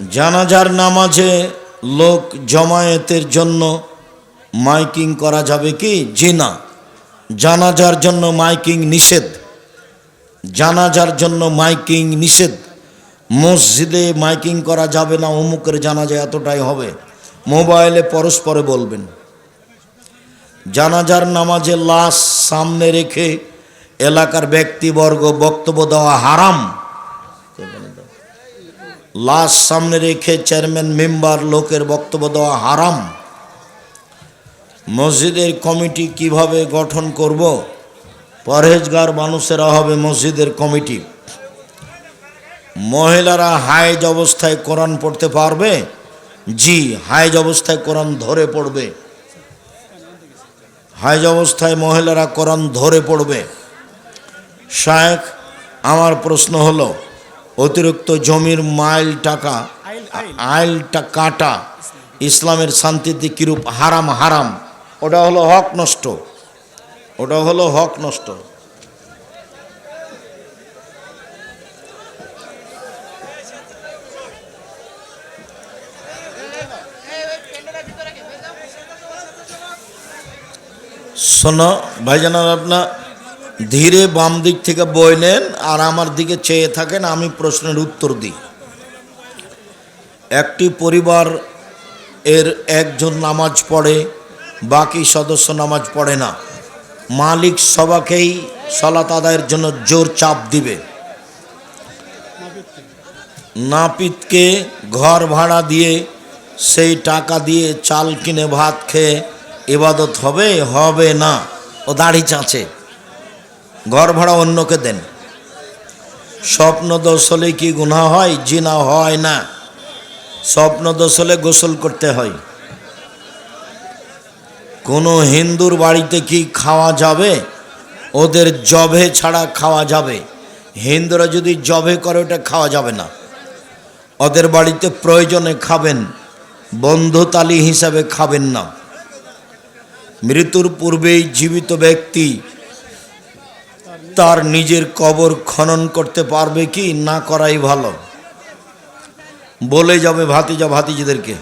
জানাজার নামাজে লোক জমায়েতের জন্য মাইকিং করা যাবে কি? জি না। জানাজার জন্য মাইকিং নিষেধ। জানাজার জন্য মাইকিং নিষেধ। মসজিদে মাইকিং করা যাবে না, অমুকের জানাজা এতটাই হবে। মোবাইলে পরস্পরে বলবেন। জানাজার নামাজে লাশ সামনে রেখে এলাকার ব্যক্তিবর্গ বক্তব্য দেওয়া হারাম। লাশ সামনে রেখে চেয়ারম্যান, মেম্বার, লোকের বক্তব্য দেওয়া হারাম। মসজিদের কমিটি কীভাবে গঠন করব? পরহেজগার মানুষেরা হবে মসজিদের কমিটি। মহিলারা হাইজ অবস্থায় কোরআন পড়তে পারবে? জি হাইজ অবস্থায় কোরআন ধরে পড়বে। হাইজ অবস্থায় মহিলারা কোরআন ধরে পড়বে। শায়েখ, আমার প্রশ্ন হলো অতিরিক্ত জমির মাইল টাকা আইলটা কাটা ইসলামের শান্তিতে কিরূপ হারাম হারাম ওটা হলো হক নষ্ট। ওটা হলো হক নষ্ট। শোনো ভাইজানার আপনার ধীরে বাম দিক থেকে বই নেন আর আমার দিকে চেয়ে থাকেন, আমি প্রশ্নের উত্তর দিই। একটি পরিবার এর একজন নামাজ পড়ে, বাকি সদস্য নামাজ পড়ে না। মালিক সবাকেই সলাত আদায়ের জন্য জোর চাপ দিবে। নাপিতকে ঘর ভাড়া দিয়ে সেই টাকা দিয়ে চাল কিনে ভাত খেয়ে এবাদত হবে? হবে না। ও দাড়ি চাঁচে। ঘর ভাড়া অন্যকে দেন। স্বপ্ন হলে কি গুণা হয়? জিনা হয় না। স্বপ্ন হলে গোসল করতে হয়। কোনো হিন্দুর বাড়িতে কি খাওয়া যাবে? ওদের জবে ছাড়া খাওয়া যাবে। হিন্দুরা যদি জবে করে, ওটা খাওয়া যাবে না। ওদের বাড়িতে প্রয়োজনে খাবেন বন্ধুতালি হিসাবে খাবেন না। মৃত্যুর পূর্বেই জীবিত ব্যক্তি তার নিজের কবর খনন করতে পারবে কি? না করাই ভালো। বলে যাবে ভাতিজা, ভাতিজিদেরকে,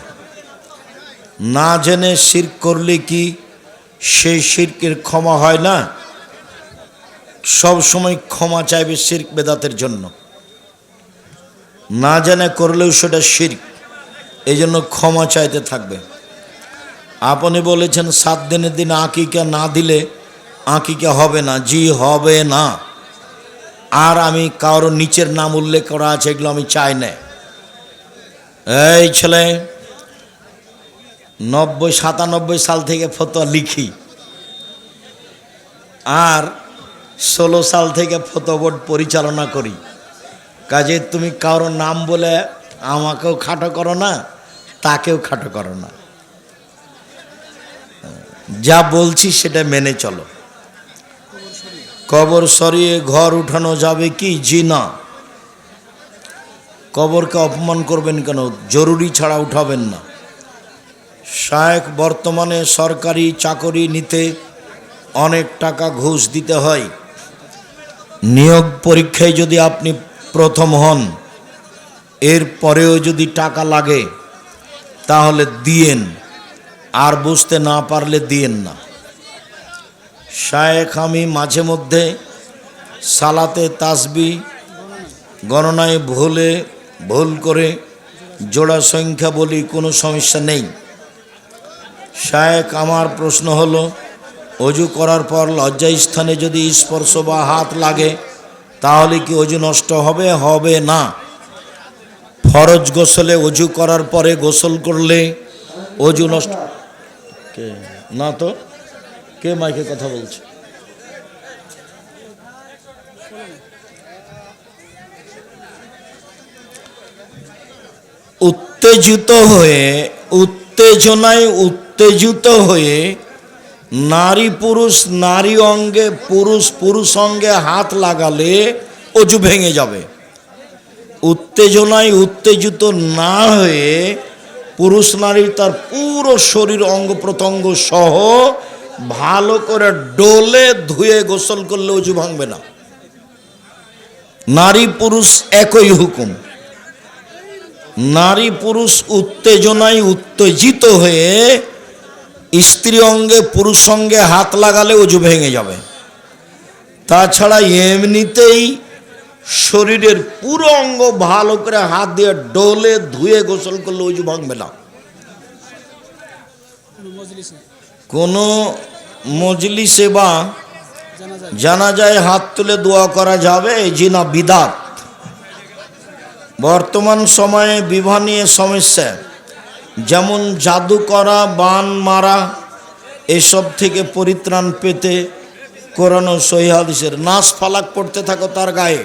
না জেনে শির করলে কি সেই শিরকের ক্ষমা হয় না? সব সময় ক্ষমা চাইবে শির্ক বেদাতের জন্য। না জেনে করলেও সেটা শির্ক এই জন্য ক্ষমা চাইতে থাকবে। আপনি বলেছেন, সাত দিনের দিন আঁকিকা না দিলে আঁকিকা হবে না, জি হবে না। আর আমি কারোর নিচের নাম উল্লেখ করা আছে, এগুলো আমি চাই না। এই ছেলে, নব্বই সাতানব্বই সাল থেকে ফতোয়া লিখি। আর ষোলো সাল থেকে ফটো বোর্ড পরিচালনা করি। কাজে তুমি কারোর নাম বলে আমাকেও খাটো করো না, তাকেও খাটো করো না। যা বলছি সেটা মেনে চলো। কবর সরিয়ে ঘর উঠানো যাবে কি? জি না। কবরকে অপমান করবেন কেন? জরুরি ছাড়া উঠাবেন না। শায়েক বর্তমানে সরকারি চাকরি নিতে অনেক টাকা ঘুষ দিতে হয়। নিয়োগ পরীক্ষায় যদি আপনি প্রথম হন, এর পরেও যদি টাকা লাগে, তাহলে দিয়েন। আর বুঝতে না পারলে দিয়েন না। শায়েখ আমি মাঝে মধ্যে সালাতে তাসবি, গণনায় ভুলে, ভুল করে জোড়া সংখ্যা বলি কোনো সমস্যা নেই। শায়েক আমার প্রশ্ন হলো, অজু করার পর লজ্জা স্থানে যদি স্পর্শ বা হাত লাগে, তাহলে কি অজু নষ্ট হবে? হবে না। ফরজ গোসলে অজু করার পরে গোসল করলে অজু নষ্ট না তো? কে মাইকে কথা বলছে? উত্তেজিত হয়ে, উত্তেজনায় উত্তেজিত হয়ে নারী পুরুষ, নারী অঙ্গে, পুরুষ পুরুষ অঙ্গে হাত লাগালে অজু ভেঙে যাবে। উত্তেজনায় উত্তেজিত না হয়ে পুরুষ নারী তার পুরো শরীর অঙ্গ প্রত্যঙ্গ সহ ভালো করে ডোলে ধুয়ে গোসল করলে অজু ভাঙবে না। নারী পুরুষ একই হুকুম। নারী পুরুষ উত্তেজনায় উত্তেজিত হয়ে স্ত্রী অঙ্গে পুরুষ অঙ্গে হাত লাগালে অজু ভেঙে যাবে। তাছাড়া এমনিতেই শরীরের পুরো অঙ্গ ভালো করে হাত দিয়ে ডোলে ধুয়ে গোসল করলে অজু ভাঙবে না। কোনো মজলিসে বা জানা যায় হাত তুলে দোয়া করা যাবে? জিনা বিদাত। বর্তমান সময়ে বিবাহ নিয়ে সমস্যা। যেমন জাদু করা বান মারা, এসব থেকে পরিত্রাণ পেতে কোরআন ও সহি হাদিসের নাচ ফালাক পড়তে থাকো তার গায়ে।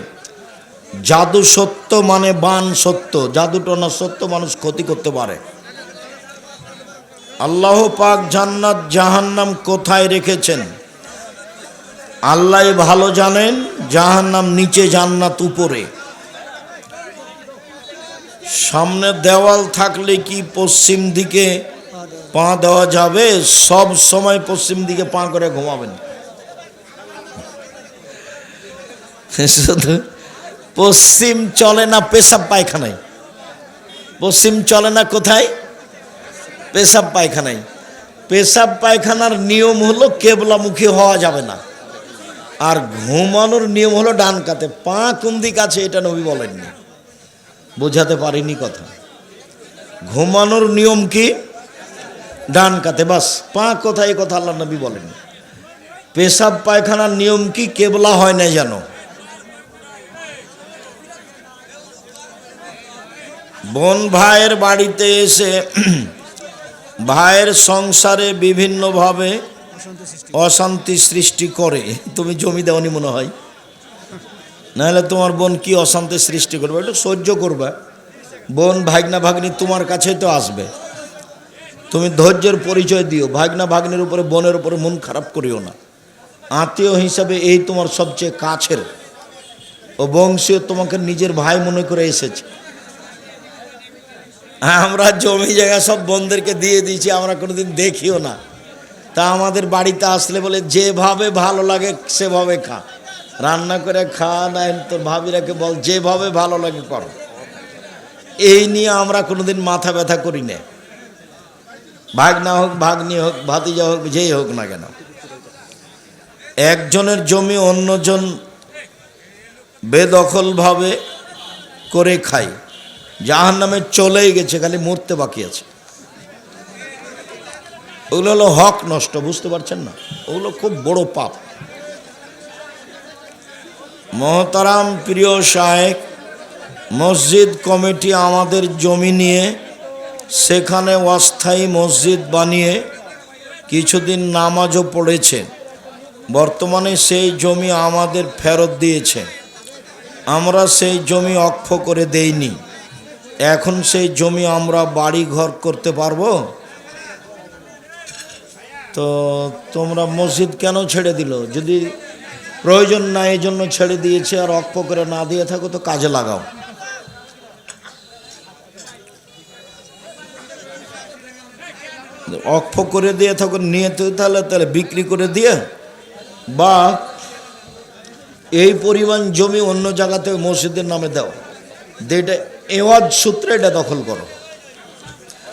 জাদু সত্য মানে বান সত্য। জাদুটনা সত্য মানুষ ক্ষতি করতে পারে। আল্লাহ পাক জান্নাত জাহান্নাম কোথায় রেখেছেন? আল্লাহ ভালো জানেন, জাহান্নাম নিচে জান্নাত উপরে। সামনে দেওয়াল থাকলে কি পশ্চিম দিকে পা দেওয়া যাবে? সব সময় পশ্চিম দিকে পা করে ঘুমাবেন। পশ্চিম চলে না পেশাব পায়খানায়? পশ্চিম চলে না কোথায়? পেশাব পায়খানায়। পেশাব পায়খানার নিয়ম হলো কেবলামুখী হওয়া যাবে না। আর ঘুমানোর নিয়ম হলো ডান কাতে। পা কোন দিক আছে এটা নবী বলেননি। বোঝাতে পারিনি কথা। ঘুমানোর নিয়ম কি? ডান কাতে। বাস, পা কোথায় এই কথা আল্লাহ নবী বলেন। পেশাব পায়খানার নিয়ম কি? কেবলা হয় না যেন। বোন ভাইয়ের বাড়িতে এসে ভাইয়ের সংসারে বিভিন্নভাবে অশান্তি সৃষ্টি করে। তুমি জমি দেওয়ানি মনে হয়। নাহলে তোমার বোন কি অশান্তি সৃষ্টি করবে? একটু সহ্য করবে। বোন ভাগনা ভাগ্নি তোমার কাছে তো আসবে। তুমি ধৈর্যের পরিচয় দিও। ভাগনা ভাগ্নির উপরে, বোনের উপরে মন খারাপ করিও না। আত্মীয় হিসাবে এই তোমার সবচেয়ে কাছের। ও বংশীয় তোমাকে নিজের ভাই মনে করে এসেছে। আমরা জমি জায়গা সব বোনদেরকে দিয়ে দিয়েছি, আমরা কোনোদিন দেখিও না। তা আমাদের বাড়িতে আসলে বলে, যেভাবে ভালো লাগে সেভাবে খা। রান্না করে খা না তোর ভাবিরাকে বল, যেভাবে ভালো লাগে করো। এই নিয়ে আমরা কোনোদিন মাথা ব্যথা করি না। ভাগনা হোক, ভাগ্নি হোক, ভাতিজা হোক, যেই হোক না কেন। একজনের জমি অন্যজন বেদখলভাবে করে খায়। জাহান নামে চলেই গেছে, খালি মরতে বাকি আছে। ওগুলো হলো হক নষ্ট, বুঝতে পারছেন না? ওগুলো খুব বড় পাপ। মহতারাম, প্রিয় শায়েক মসজিদ কমিটি আমাদের জমি নিয়ে, সেখানে অস্থায়ী মসজিদ বানিয়ে কিছুদিন নামাজও পড়েছে। বর্তমানে সেই জমি আমাদের ফেরত দিয়েছে। আমরা সেই জমি অক্ষ করে দেইনি। এখন সেই জমি আমরা বাড়ি ঘর করতে পারব? তো তোমরা মসজিদ কেন ছেড়ে দিল? যদি প্রয়োজন না, এই জন্য ছেড়ে দিয়েছে আর অক্ষ করে না দিয়ে থাকো তো কাজে লাগাও। অক্ষ করে দিয়ে থাকো, নিয়ে তো তাহলে তাহলে বিক্রি করে দিয়ে বা এই পরিমাণ জমি অন্য জায়গাতে মসজিদের নামে দাও। দিয়ে এটা এওয়াজ সূত্রে এটা দখল করো।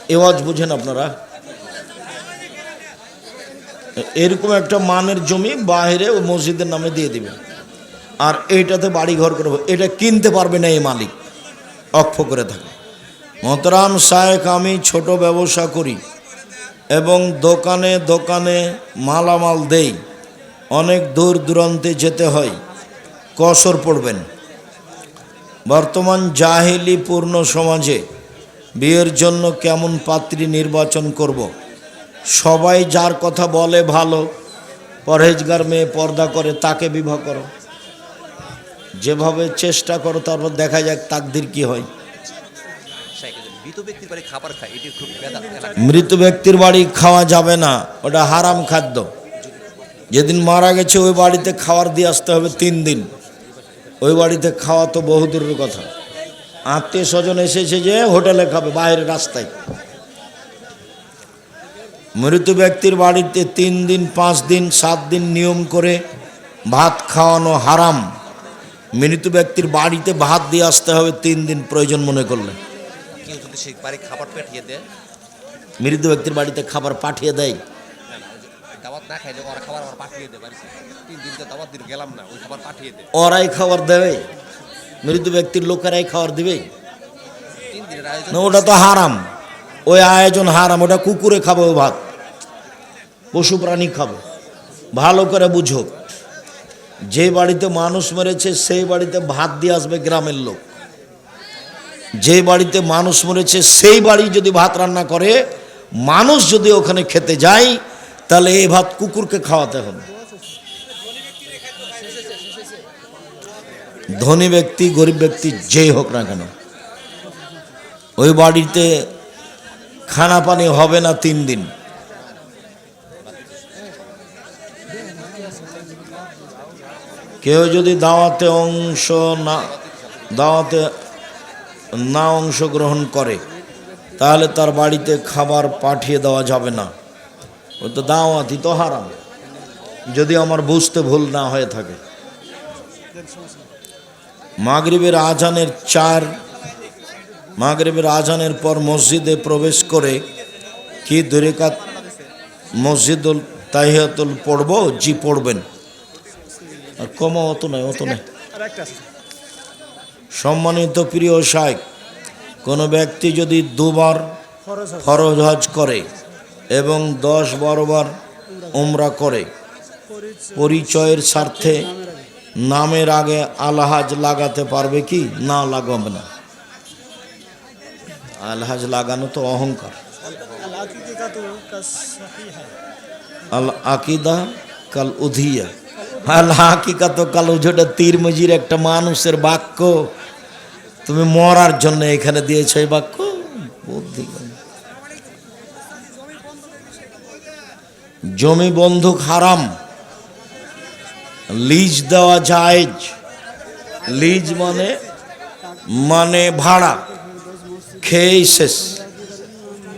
এওয়াজ বুঝেন আপনারা? এরকম একটা মানের জমি বাইরে ও মসজিদের নামে দিয়ে দিবে। আর এইটাতে বাড়ি ঘর করব এটা কিনতে পারবে না এই মালিক। অক্ষ করে থাকে। মতরাম শায়েক আমি ছোট ব্যবসা করি এবং দোকানে দোকানে মালামাল দেই। অনেক দূর দূরান্তে যেতে হয়। কসর পড়বেন। বর্তমান জাহিলি পূর্ণ সমাজে বিয়ের জন্য কেমন পাত্রী নির্বাচন করব। সবাই যার কথা বলে ভালো, পরহেজগার মেয়ে পর্দা করে তাকে বিবাহ করো। যেভাবে চেষ্টা করো, তারপর দেখা যাক তাকদির কি হয়। মৃত ব্যক্তির বাড়ি খাওয়া যাবে না, ওটা হারাম খাদ্য। যেদিন মারা গেছে, ওই বাড়িতে খাবার দিয়ে আসতে হবে তিন দিন। ওই বাড়িতে খাওয়া তো বহুদূরের কথা। আত্মীয় স্বজন এসেছে যে হোটেলে খাবে বাইরের রাস্তায়। মৃত ব্যক্তির বাড়িতে তিন দিন পাঁচ দিন সাত দিন নিয়ম করে ভাত খাওয়ানো হারাম। মৃত ব্যক্তির বাড়িতে ভাত দিয়ে আসতে হবে তিন দিন প্রয়োজন মনে করলে। কেউ যদি সেই বাড়ি খাবার পাঠিয়ে দেয়? মৃত ব্যক্তির বাড়িতে খাবার পাঠিয়ে দেয় না না ওই যে দাওয়াত না খাইলে ওরা খাবার আবার পাঠিয়ে বাড়িতে। তিন দিন তো দাওয়াত দিন গেলাম না ওই খাবার পাঠিয়ে দেয়। ওরাই খাবার দেবে? মৃত ব্যক্তির লোকেরাই খাবার দিবে? না ওটা তো হারাম। ওই আয়োজন হারাম ওটা কুকুরে খাবে ও ভাত। পশু প্রাণী খাবে। ভালো করে বুঝো। যে বাড়িতে মানুষ মরেছে সেই বাড়িতে ভাত দিয়ে আসবে গ্রামের লোক। যে বাড়িতে মানুষ মরেছে সেই বাড়ি যদি ভাত রান্না করে মানুষ যদি ওখানে খেতে যায় তাহলে এই ভাত কুকুরকে খাওয়াতে হবে। ধনী ব্যক্তি, গরিব ব্যক্তি যেই হোক না কেন, ওই বাড়িতে খানা পানি হবে না তিন দিন। কেউ যদি দাওয়াতে অংশ না, দাওয়াতে না অংশগ্রহণ করে, তাহলে তার বাড়িতে খাবার পাঠিয়ে দেওয়া যাবে না। ও তো দাওয়াতি তো হারাম। যদি আমার বুঝতে ভুল না হয়ে থাকে। মাগরিবের আজানের চার, মাগরিবের আজানের পর মসজিদে প্রবেশ করে কি দুরেকাত মসজিদুল তাহিয়াতুল পড়ব? জি, পড়বেন। আর কমা অত নয় অত নয়। সম্মানিত প্রিয় শাইক কোনো ব্যক্তি যদি দুবার ফরজ হজ করে এবং দশ বারোবার ওমরা করে। পরিচয়ের স্বার্থে নামের আগে আলহাজ লাগাতে পারবে কি? না লাগাবে না। আলহাজ লাগানো তো অহংকার। আল আকিদা কাল উধিয়া। আল হাকিকা তো কাল উজোটা তীর মজির একটা মানুষের বাক্য। তুমি মরার জন্য এখানে দিয়েছ এই বাক্য? বুদ্ধি জমি বন্ধুক হারাম, লিজ দেওয়া জায়েজ। লিজ মানে মানে ভাড়া, খেয়েই শেষ।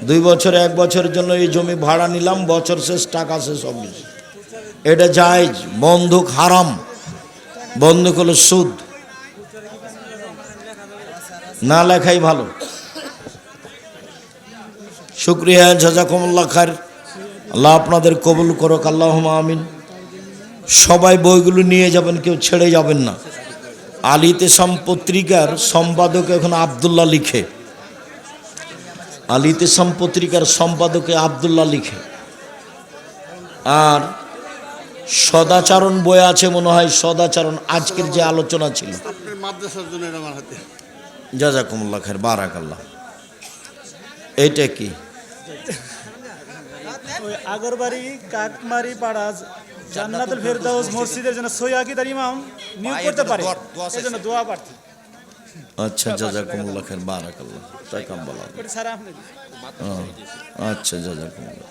দুই বছর, এক বছরের জন্য এই জমি ভাড়া নিলাম, বছর শেষ, টাকা শেষ কিছু এটা জায়েজ, বন্ধুক হারাম। বন্ধুক হলো সুদ। না লেখাই ভালো। শুক্রিয়া, জাজাকুমুল্লাহ খার আল্লাহ আপনাদের কবুল করুক আল্লাহ আমিন। সবাই বইগুলো নিয়ে যাবেন কেউ ছেড়ে যাবেন না। আলিতে পত্রিকার সম্পাদক এখন আবদুল্লাহ লিখে। আলিতে পত্রিকার সম্পাদকে আবদুল্লাহ লিখে। আর সদাচরণ বই আছে মনে হয় সদাচরণ আজকের যে আলোচনা ছিল। এটা জাজাকুমুল্লাহ খের বারাক আল্লাহ এইটা কি? ওই আগরবাড়ি কাকমারি পাড়া জান্নাতুল ফেরদাউস মসজিদের জন্য সই আকিদার ইমাম নিয়োগ করতে এর পারে। এই জন্য দোয়া প্রার্থী। আচ্ছা জাজাকুমুল্লাহ খান বারাকাল্লাহ। তাই কাম বলা আচ্ছা জাজাকুমুল্লাহ।